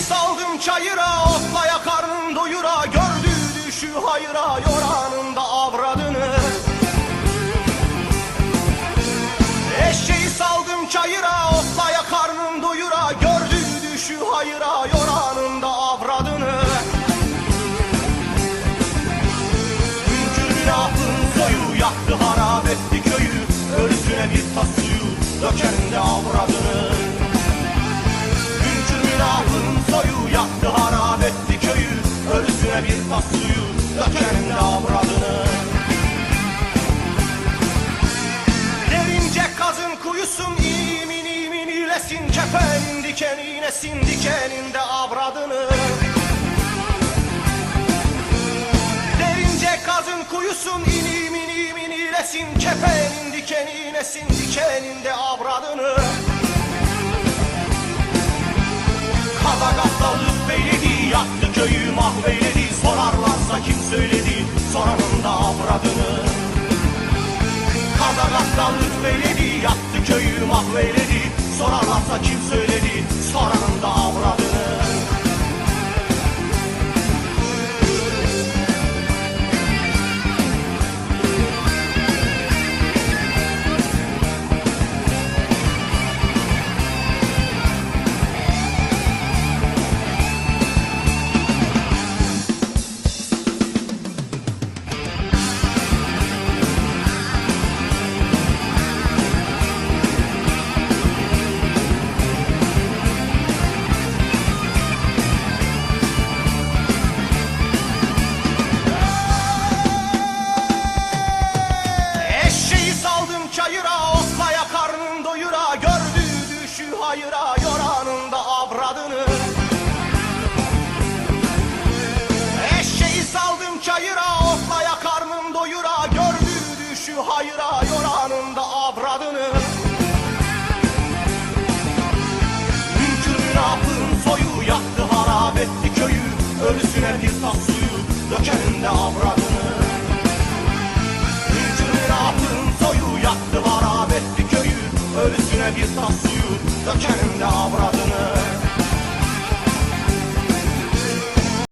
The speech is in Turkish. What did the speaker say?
saldım çayıra Bir qap suyu dökərim davradını Derincə qazın kuyusun imin imin iləsin Kəfənin dikəninəsin dikənində avradını. Derincə qazın kuyusun inim inim iləsin Kəfənin dikəninəsin dikənində avradını. Kazakastallık belediye yaktı köyü mahvedi Kazakastallık beyledi yaktı köyü mahveyledi Sorarlarsa kim söyledi soranın da düşü hayıra Yoranın da avradını. Mümkün münafığın soyu Yaktı harap etti köyü. Ölüsüne bir tas suyu Dökenin de avradını. Hüncünün altın soyu yaktı harap etti köyü. Ölüsüne bir tas suyu dökenin de avradı